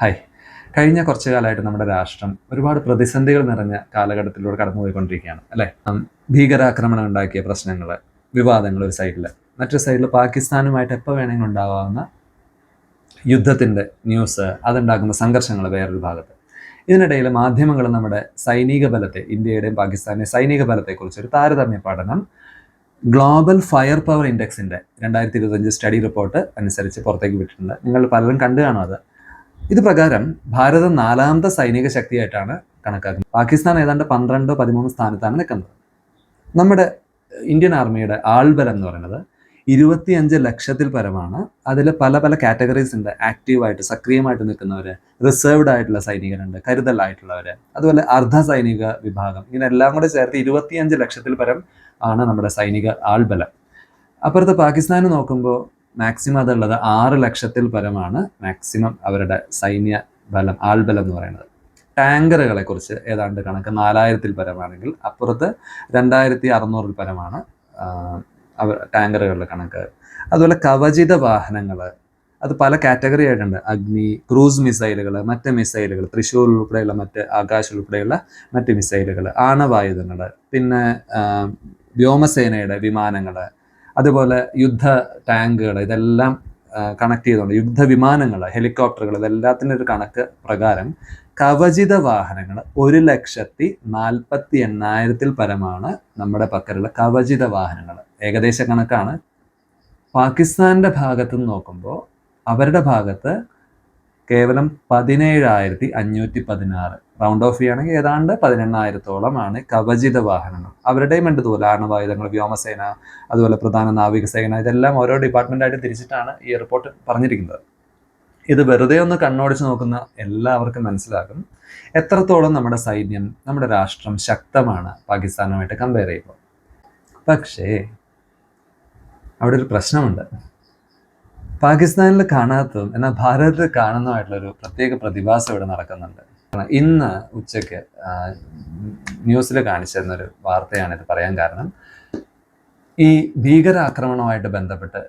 Hi. കഴിഞ്ഞ കുറച്ച് കാലമായിട്ട് നമ്മുടെ രാഷ്ട്രം ഒരുപാട് പ്രതിസന്ധികൾ നിറഞ്ഞ കാലഘട്ടത്തിലൂടെ കടന്നുപോയിക്കൊണ്ടിരിക്കുകയാണ് അല്ലേ? ഭീകരാക്രമണം ഉണ്ടാക്കിയ പ്രശ്നങ്ങൾ വിവാദങ്ങൾ ഒരു സൈഡിൽ മറ്റൊരു സൈഡിൽ പാകിസ്ഥാനുമായിട്ട് എപ്പോൾ വേണമെങ്കിലും ഉണ്ടാകാവുന്ന യുദ്ധത്തിന്റെ ന്യൂസ് അതുണ്ടാക്കുന്ന സംഘർഷങ്ങൾ വേറൊരു ഭാഗത്ത്. ഇതിനിടയിൽ മാധ്യമങ്ങൾ നമ്മുടെ സൈനിക ബലത്തെ ഇന്ത്യയുടെയും പാകിസ്ഥാന്റെയും സൈനിക ബലത്തെക്കുറിച്ച് ഒരു താരതമ്യ പഠനം ഗ്ലോബൽ ഫയർ പവർ ഇൻഡെക്സിന്റെ രണ്ടായിരത്തി ഇരുപത്തഞ്ച് സ്റ്റഡി റിപ്പോർട്ട് അനുസരിച്ച് പുറത്തേക്ക് വിട്ടിട്ടുണ്ട്. നിങ്ങൾ പലരും കണ്ടു കാണും അത്. ഇത് പ്രകാരം ഭാരതം നാലാമത്തെ സൈനിക ശക്തിയായിട്ടാണ് കണക്കാക്കുന്നത്. പാകിസ്ഥാൻ ഏതാണ്ട് പന്ത്രണ്ടോ പതിമൂന്ന് സ്ഥാനത്താണ് നിൽക്കുന്നത്. നമ്മുടെ ഇന്ത്യൻ ആർമിയുടെ ആൾബലം എന്ന് പറയുന്നത് ഇരുപത്തിയഞ്ച് ലക്ഷത്തിൽ പരമാണ്. അതിൽ പല പല കാറ്റഗറീസ് ഉണ്ട്. ആക്റ്റീവായിട്ട് സക്രിയമായിട്ട് നിൽക്കുന്നവർ റിസർവ്ഡ് ആയിട്ടുള്ള സൈനികരുണ്ട് കരുതലായിട്ടുള്ളവർ അതുപോലെ അർദ്ധ സൈനിക വിഭാഗം. ഇങ്ങനെ എല്ലാം കൂടെ ചേർത്ത് ഇരുപത്തിയഞ്ച് ലക്ഷത്തിൽ പരം ആണ് നമ്മുടെ സൈനിക ആൾബലം. അപ്പുറത്ത് പാകിസ്ഥാന് നോക്കുമ്പോൾ മാക്സിമം അതുള്ളത് ആറ് ലക്ഷത്തിൽ പരമാണ് മാക്സിമം അവരുടെ സൈന്യ ബലം ആൾബലം എന്ന് പറയുന്നത്. ടാങ്കറുകളെ കുറിച്ച് ഏതാണ്ട് കണക്ക് നാലായിരത്തിൽ പരമാണെങ്കിൽ അപ്പുറത്ത് രണ്ടായിരത്തി അറുന്നൂറിൽ പരമാണ് അവർ ടാങ്കറുകളുടെ കണക്ക്. അതുപോലെ കവചിത വാഹനങ്ങൾ അത് പല കാറ്റഗറി ആയിട്ടുണ്ട്. അഗ്നി ക്രൂസ് മിസൈലുകൾ മറ്റ് മിസൈലുകൾ തൃശ്ശൂർ ഉൾപ്പെടെയുള്ള മറ്റ് ആകാശ ഉൾപ്പെടെയുള്ള മറ്റ് മിസൈലുകൾ ആണവായുധങ്ങൾ പിന്നെ വ്യോമസേനയുടെ വിമാനങ്ങൾ അതുപോലെ യുദ്ധ ടാങ്കുകൾ ഇതെല്ലാം കണക്ട് ചെയ്തുകൊണ്ട് യുദ്ധ വിമാനങ്ങൾ ഹെലികോപ്റ്ററുകൾ ഇതെല്ലാത്തിന്റെ ഒരു കണക്ക് പ്രകാരം കവചിത വാഹനങ്ങൾ ഒരു ലക്ഷത്തി നാൽപ്പത്തി എണ്ണായിരത്തിൽ പരമാണ് നമ്മുടെ പക്കലുള്ള കവചിത വാഹനങ്ങൾ. ഏകദേശ കണക്കാണ്. പാകിസ്ഥാന്റെ ഭാഗത്ത് നോക്കുമ്പോൾ അവരുടെ ഭാഗത്ത് കേവലം പതിനേഴായിരത്തി അഞ്ഞൂറ്റി പതിനാറ് റൗണ്ട് ഓഫ് ചെയ്യുകയാണെങ്കിൽ ഏതാണ്ട് പതിനെണ്ണായിരത്തോളമാണ് കവചിത വാഹനങ്ങൾ. അവരുടെയും ഉണ്ട് ഇതുപോലെ ആണവായുധങ്ങൾ വ്യോമസേന അതുപോലെ പ്രധാന നാവികസേന. ഇതെല്ലാം ഓരോ ഡിപ്പാർട്ട്മെന്റായിട്ട് തിരിച്ചിട്ടാണ് ഈ റിപ്പോർട്ട് പറഞ്ഞിരിക്കുന്നത്. ഇത് വെറുതെ ഒന്ന് കണ്ണോടിച്ച് നോക്കുന്ന എല്ലാവർക്കും മനസ്സിലാകും. എത്രത്തോളം നമ്മുടെ സൈന്യം നമ്മുടെ രാഷ്ട്രം ശക്തമാണ് പാകിസ്ഥാനുമായിട്ട് കമ്പയർ ചെയ്യുമ്പോൾ. പക്ഷേ അവിടെ ഒരു പ്രശ്നമുണ്ട്. പാകിസ്ഥാനിൽ കാണാത്തതും എന്നാൽ ഭാരതത്തിൽ കാണുന്നതുമായിട്ടുള്ളൊരു പ്രത്യേക പ്രതിഭാസം ഇവിടെ നടക്കുന്നുണ്ട്. ഇന്ന് ഉച്ചയ്ക്ക് ന്യൂസിൽ കാണിച്ചിരുന്നൊരു വാർത്തയാണ് ഇത് പറയാൻ കാരണം. ഈ ഭീകരാക്രമണവുമായിട്ട് ബന്ധപ്പെട്ട്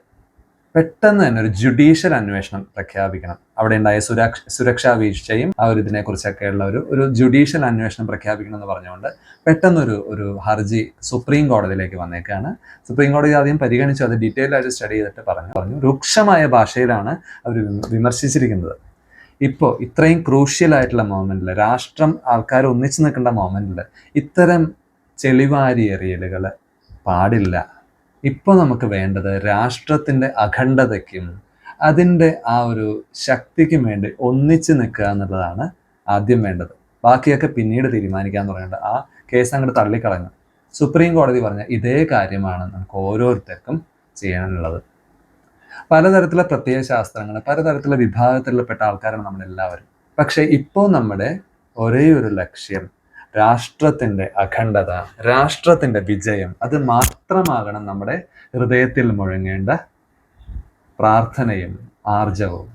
പെട്ടെന്ന് തന്നെ ഒരു ജുഡീഷ്യൽ അന്വേഷണം പ്രഖ്യാപിക്കണം. അവിടെ ഉണ്ടായ സുരക്ഷ സുരക്ഷാ വീഴ്ചയും ആ ഒരു ഇതിനെക്കുറിച്ചൊക്കെയുള്ള ഒരു ഒരു ജുഡീഷ്യൽ അന്വേഷണം പ്രഖ്യാപിക്കണം എന്ന് പറഞ്ഞുകൊണ്ട് പെട്ടെന്നൊരു ഒരു ഹർജി സുപ്രീം കോടതിയിലേക്ക് വന്നേക്കാണ്. സുപ്രീം കോടതി ആദ്യം പരിഗണിച്ചു അത് ഡീറ്റെയിൽ ആയിട്ട് സ്റ്റഡി ചെയ്തിട്ട് പറഞ്ഞു പറഞ്ഞു രൂക്ഷമായ ഭാഷയിലാണ് അവർ വിമർശിച്ചിരിക്കുന്നത്. ഇപ്പോൾ ഇത്രയും ക്രൂഷ്യൽ ആയിട്ടുള്ള മോമെന്റിൽ രാഷ്ട്രം ആൾക്കാർ ഒന്നിച്ചു നിൽക്കേണ്ട മോമെന്റിൽ ഇത്തരം ചെളിവാരി എറിയലുകൾ പാടില്ല. ഇപ്പോൾ നമുക്ക് വേണ്ടത് രാഷ്ട്രത്തിന്റെ അഖണ്ഡതയ്ക്കും അതിന്റെ ആ ഒരു ശക്തിക്കും വേണ്ടി ഒന്നിച്ച് നിൽക്കുക എന്നുള്ളതാണ് ആദ്യം വേണ്ടത്. ബാക്കിയൊക്കെ പിന്നീട് തീരുമാനിക്കാൻ പറയേണ്ടത് ആ കേസ് അങ്ങോട്ട് തള്ളിക്കളഞ്ഞു. സുപ്രീം കോടതി പറഞ്ഞ ഇതേ കാര്യമാണ് നമുക്ക് ഓരോരുത്തർക്കും ചെയ്യാനുള്ളത്. പലതരത്തിലുള്ള പ്രത്യേക ശാസ്ത്രങ്ങൾ പലതരത്തിലുള്ള വിഭാഗത്തിൽപ്പെട്ട ആൾക്കാരാണ് നമ്മളെല്ലാവരും. പക്ഷേ ഇപ്പോൾ നമ്മുടെ ഒരേ ഒരു ലക്ഷ്യം രാഷ്ട്രത്തിന്റെ അഖണ്ഡത രാഷ്ട്രത്തിന്റെ വിജയം അത് മാത്രമാകണം നമ്മുടെ ഹൃദയത്തിൽ മുഴങ്ങേണ്ട പ്രാർത്ഥനയും ആർജവും.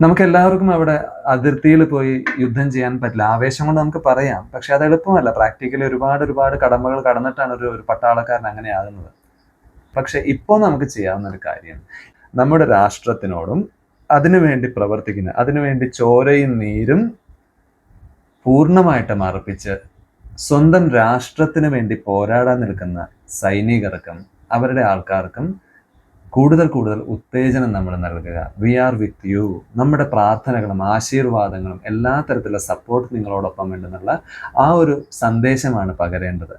നമുക്ക് എല്ലാവർക്കും അവിടെ അതിർത്തിയിൽ പോയി യുദ്ധം ചെയ്യാൻ പറ്റില്ല. ആവേശം കൊണ്ട് നമുക്ക് പറയാം. പക്ഷെ അത് എളുപ്പമല്ല. പ്രാക്ടിക്കലി ഒരുപാട് ഒരുപാട് കടമകൾ കടന്നിട്ടാണ് ഒരു ഒരു പട്ടാളക്കാരൻ അങ്ങനെയാകുന്നത് പക്ഷെ ഇപ്പോൾ നമുക്ക് ചെയ്യാവുന്ന ഒരു കാര്യം. നമ്മുടെ രാഷ്ട്രത്തിനോടും അതിനുവേണ്ടി പ്രവർത്തിക്കുന്ന അതിനുവേണ്ടി ചോരയും നീരും പൂർണമായിട്ടും അർപ്പിച്ച് സ്വന്തം രാഷ്ട്രത്തിന് വേണ്ടി പോരാടാൻ നിൽക്കുന്ന സൈനികർക്കും അവരുടെ ആൾക്കാർക്കും കൂടുതൽ കൂടുതൽ ഉത്തേജനം നമ്മൾ നൽകുക. വി ആർ വിത്ത് യു നമ്മുടെ പ്രാർത്ഥനകളും ആശീർവാദങ്ങളും എല്ലാ തരത്തിലുള്ള സപ്പോർട്ട് നിങ്ങളോടൊപ്പം വേണ്ടെന്നുള്ള ആ ഒരു സന്ദേശമാണ് പകരേണ്ടത്.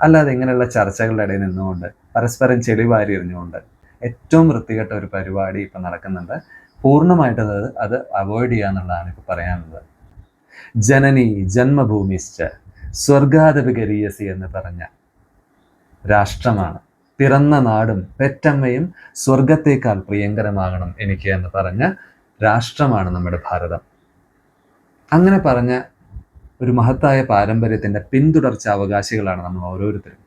അല്ലാതെ ഇങ്ങനെയുള്ള ചർച്ചകളുടെ ഇടയിൽ നിന്നുകൊണ്ട് പരസ്പരം ചെളിവാരി എറിഞ്ഞുകൊണ്ട് ഏറ്റവും വൃത്തികെട്ട ഒരു പരിപാടി ഇപ്പം നടക്കുന്നുണ്ട്. പൂർണമായിട്ട് അത് അവോയ്ഡ് ചെയ്യുക എന്നുള്ളതാണ് ഇപ്പം പറയാനുള്ളത്. ജനനി ജന്മഭൂമിശ്ച സ്വർഗാദപഗരീയസി എന്ന് പറഞ്ഞ രാഷ്ട്രമാണ്. പിറന്ന നാടും പെറ്റമ്മയും സ്വർഗത്തേക്കാൾ പ്രിയങ്കരമാകണം എനിക്ക് എന്ന് പറഞ്ഞ രാഷ്ട്രമാണ് നമ്മുടെ ഭാരതം. അങ്ങനെ പറഞ്ഞ ഒരു മഹത്തായ പാരമ്പര്യത്തിന്റെ പിന്തുടർച്ച അവകാശികളാണ് നമ്മൾ ഓരോരുത്തരും.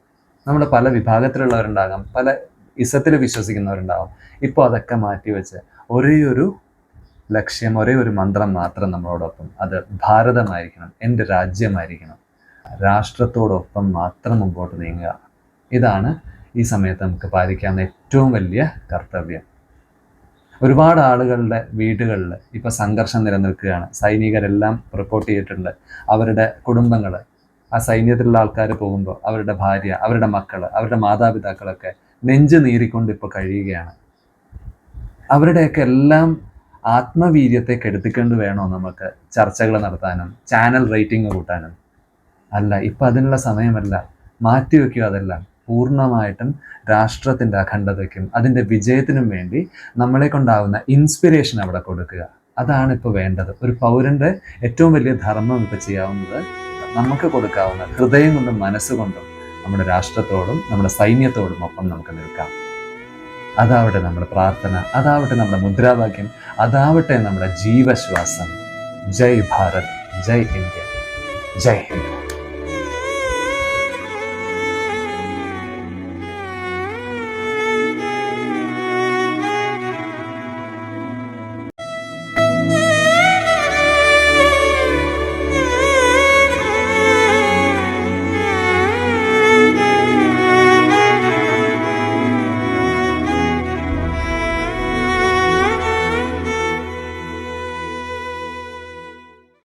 നമ്മൾ പല വിഭാഗത്തിലുള്ളവരുണ്ടാകാം പല ഇസത്തിൽ വിശ്വസിക്കുന്നവരുണ്ടാകും. ഇപ്പോൾ അതൊക്കെ മാറ്റിവെച്ച് ഒരേ ഒരു ലക്ഷ്യം ഒരേ ഒരു മന്ത്രം മാത്രം നമ്മളോടൊപ്പം. അത് ഭാരതമായിരിക്കണം എന്റെ രാജ്യമായിരിക്കണം. രാഷ്ട്രത്തോടൊപ്പം മാത്രം മുമ്പോട്ട് നീങ്ങുക. ഇതാണ് ഈ സമയത്ത് നമുക്ക് പാലിക്കാവുന്ന ഏറ്റവും വലിയ കർത്തവ്യം. ഒരുപാട് ആളുകളുടെ വീടുകളിൽ ഇപ്പോൾ സംഘർഷം നിലനിൽക്കുകയാണ്. സൈനികരെല്ലാം റിപ്പോർട്ട് ചെയ്തിട്ടുണ്ട്. അവരുടെ കുടുംബങ്ങൾ ആ സൈന്യത്തിലുള്ള ആൾക്കാർ പോകുമ്പോൾ അവരുടെ ഭാര്യ അവരുടെ മക്കൾ അവരുടെ മാതാപിതാക്കളൊക്കെ നെഞ്ചു നീറിക്കൊണ്ട് ഇപ്പോൾ കഴിയുകയാണ്. അവരുടെയൊക്കെ എല്ലാം ആത്മവീര്യത്തെ കെടുത്തിക്കൊണ്ട് വേണോ നമുക്ക് ചർച്ചകൾ നടത്താനും ചാനൽ റേറ്റിംഗ് കൂട്ടാനും? അല്ല ഇപ്പം അതിനുള്ള സമയമല്ല. മാറ്റിവെക്കുക അതെല്ലാം. പൂർണമായിട്ടും രാഷ്ട്രത്തിന്റെ അഖണ്ഡതയ്ക്കും അതിന്റെ വിജയത്തിനും വേണ്ടി നമ്മളെ കൊണ്ടാവുന്ന ഇൻസ്പിരേഷൻ അവിടെ കൊടുക്കുക. അതാണ് ഇപ്പോൾ വേണ്ടത്. ഒരു പൗരന്റെ ഏറ്റവും വലിയ ധർമ്മം ഇപ്പോൾ ചെയ്യാവുന്നത് നമുക്ക് കൊടുക്കാവുന്ന ഹൃദയം കൊണ്ടും മനസ്സുകൊണ്ടും നമ്മുടെ രാഷ്ട്രത്തോടും നമ്മുടെ സൈന്യത്തോടും ഒപ്പം നമുക്ക് നിൽക്കാം. അതാവട്ടെ നമ്മുടെ പ്രാർത്ഥന അതാവട്ടെ നമ്മുടെ മുദ്രാവാക്യം അതാവട്ടെ നമ്മുടെ ജീവശ്വാസം. ജയ് ഭാരത് ജയ് ഇന്ത്യ. ജയ് ഹിന്ദ്.